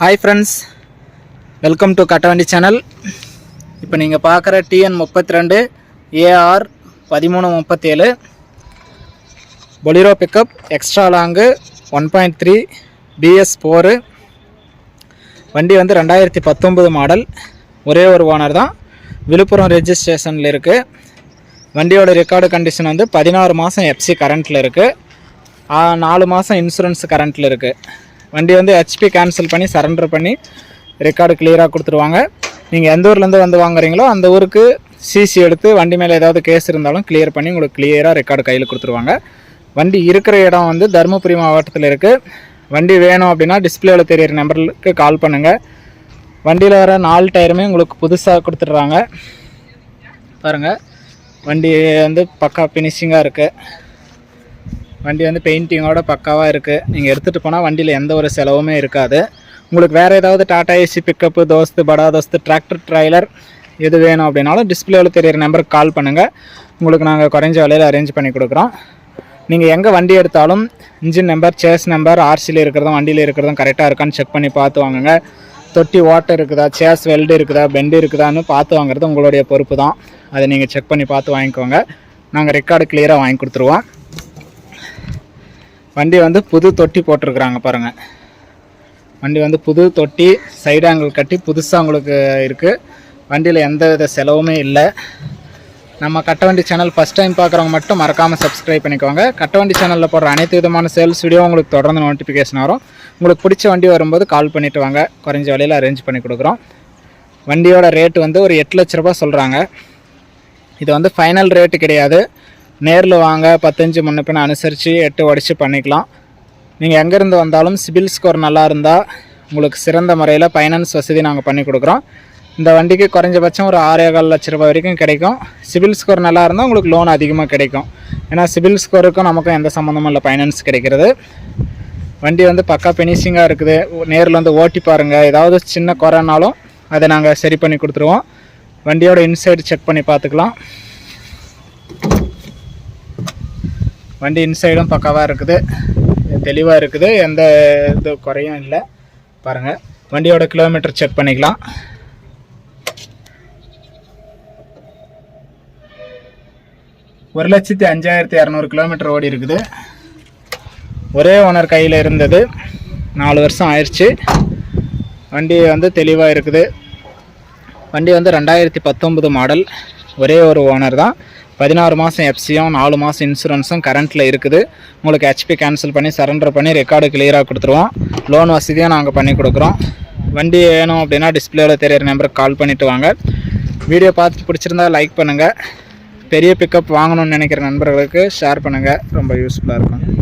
Hi friends welcome to Kattavandi channel இப்போ நீங்கள் பார்க்குற டிஎன் முப்பத்தி ரெண்டு ஏஆர் பதிமூணு முப்பத்தேழு. Bolero pickup extra long one point three BS four வண்டி வந்து ரெண்டாயிரத்தி பத்தொம்பது மாடல் ஒரே ஒரு ஓனர் தான். விழுப்புரம் ரெஜிஸ்ட்ரேஷனில் இருக்குது வண்டியோட ரெக்கார்டு கண்டிஷன் வந்து பதினாறு மாதம் எஃப்சி கரண்ட்டில் இருக்குது நாலு மாதம் இன்சூரன்ஸ் கரண்ட்டில் இருக்குது வண்டி வந்து ஹெச்பி கேன்சல் பண்ணி சரண்டர் பண்ணி ரெக்கார்டு கிளியராக கொடுத்துருவாங்க. நீங்கள் எந்த ஊர்லேருந்து வந்து வாங்குறீங்களோ அந்த ஊருக்கு சிசி எடுத்து வண்டி மேலே ஏதாவது கேஸ் இருந்தாலும் கிளியர் பண்ணி உங்களுக்கு கிளியராக ரெக்கார்டு கையில் கொடுத்துருவாங்க. வண்டி இருக்கிற இடம் வந்து தருமபுரி மாவட்டத்தில் இருக்குது வண்டி வேணும் அப்படின்னா டிஸ்பிளேவில் தெரியிற நம்பருக்கு கால் பண்ணுங்கள் வண்டியில் வர நாலு டயருமே உங்களுக்கு புதுசாக கொடுத்துட்றாங்க. பாருங்கள் வண்டி வந்து பக்கா ஃபினிஷிங்காக இருக்குது வண்டி வந்து பெயிண்டிங்கோட பக்காவாக இருக்குது நீங்கள் எடுத்துகிட்டு போனால் வண்டியில் எந்த ஒரு செலவுமே இருக்காது. உங்களுக்கு வேறு ஏதாவது டாடா ஏசி பிக்கப்பு தோஸ்து படா தோஸ்து டிராக்டர் ட்ரைலர் எது வேணும் அப்படின்னாலும் டிஸ்பிளேவில் தெரியிற நம்பருக்கு கால் பண்ணுங்கள் உங்களுக்கு நாங்கள் குறைஞ்ச விலையில் அரேஞ்ச் பண்ணி கொடுக்குறோம். நீங்கள் எங்கே வண்டி எடுத்தாலும் இன்ஜின் நம்பர் சேஸ் நம்பர் ஆர்சியில் இருக்கிறதும் வண்டியில் இருக்கிறதும் கரெக்டாக இருக்கான்னு செக் பண்ணி பார்த்து வாங்குங்க. தொட்டி வாட்டர் இருக்குதா? சேஸ் வெல்டு இருக்குதா? பெண்டு இருக்குதான்னு பார்த்து வாங்குறது உங்களுடைய பொறுப்பு தான். அதை நீங்கள் செக் பண்ணி பார்த்து வாங்கிக்கோங்க. நாங்கள் ரெக்கார்டு கிளியராக வாங்கி கொடுத்துருவோம். வண்டி வந்து புது தொட்டி போட்டிருக்குறாங்க பாருங்கள் வண்டி வந்து புது தொட்டி சைடு ஆங்கிள் கட்டி புதுசாக உங்களுக்கு இருக்குது வண்டியில் எந்த வித செலவுமே இல்லை. நம்ம கட்டவண்டி சேனல் ஃபஸ்ட் டைம் பார்க்குறவங்க மட்டும் மறக்காமல் சப்ஸ்கிரைப் பண்ணிக்கோங்க. கட்டவண்டி சேனலில் போடுற அனைத்து விதமான சேல்ஸ் வீடியோ உங்களுக்கு தொடர்ந்து நோட்டிஃபிகேஷன் வரும். உங்களுக்கு பிடிச்ச வண்டி வரும்போது கால் பண்ணிவிட்டு வாங்க. குறைஞ்ச விலையில் அரேஞ்ச் பண்ணி கொடுக்குறோம். வண்டியோட ரேட்டு வந்து ஒரு எட்டு லட்ச ரூபா சொல்கிறாங்க இது வந்து ஃபைனல் ரேட்டு கிடையாது. நேரில் வாங்க பத்தஞ்சு முன்ன அனுசரித்து எட்டு உடச்சி பண்ணிக்கலாம். நீங்கள் எங்கேருந்து வந்தாலும் சிபில் ஸ்கோர் நல்லா இருந்தால் உங்களுக்கு சிறந்த முறையில் ஃபைனான்ஸ் வசதி நாங்கள் பண்ணி கொடுக்குறோம். இந்த வண்டிக்கு குறைஞ்சபட்சம் ஒரு ஆறேகால் லட்ச ரூபாய் வரைக்கும் கிடைக்கும். சிபில் ஸ்கோர் நல்லா இருந்தால் உங்களுக்கு லோன் அதிகமாக கிடைக்கும். ஏன்னா சிபில் ஸ்கோருக்கும் நமக்கும் எந்த சம்மந்தமும் இல்லை ஃபைனான்ஸ் கிடைக்கிறது. வண்டி வந்து பக்கா ஃபினிஷிங்காக இருக்குது. நேரில் வந்து ஓட்டி பாருங்கள் ஏதாவது சின்ன குறைனாலும் அதை நாங்கள் சரி பண்ணி கொடுத்துருவோம். வண்டியோட இன்சைடு செக் பண்ணி பார்த்துக்கலாம். வண்டி இன்சைடும் பக்காவாக இருக்குது. தெளிவாக இருக்குது. எந்த இது குறையும் இல்லை. பாருங்கள் வண்டியோட கிலோமீட்டர் செக் பண்ணிக்கலாம். ஒரு லட்சத்தி அஞ்சாயிரத்தி இரநூறு கிலோமீட்டர் ஓடி இருக்குது. ஒரே ஓனர் கையில் இருந்தது. நாலு வருஷம் ஆயிடுச்சு. வண்டி வந்து தெளிவாக இருக்குது. வண்டி வந்து ரெண்டாயிரத்தி பத்தொம்பது மாடல் ஒரே ஒரு ஓனர் தான். பதினாறு மாதம் எஃப்சியும் நாலு மாதம் இன்சூரன்ஸும் கரண்ட்டில் இருக்குது. உங்களுக்கு ஹெச்பி கேன்சல் பண்ணி சரண்டர் பண்ணி ரெக்கார்டு கிளியராக கொடுத்துருவோம். லோன் வசதியும் நாங்கள் பண்ணி கொடுக்குறோம். வண்டி வேணும் அப்படின்னா டிஸ்பிளேவில் தெரியிற நம்பருக்கு கால் பண்ணிவிட்டு வாங்க. வீடியோ பார்த்து பிடிச்சிருந்தா லைக் பண்ணுங்கள் பெரிய பிக்கப் வாங்கணும்னு நினைக்கிற நண்பர்களுக்கு ஷேர் பண்ணுங்கள் ரொம்ப யூஸ்ஃபுல்லாக இருக்கும்.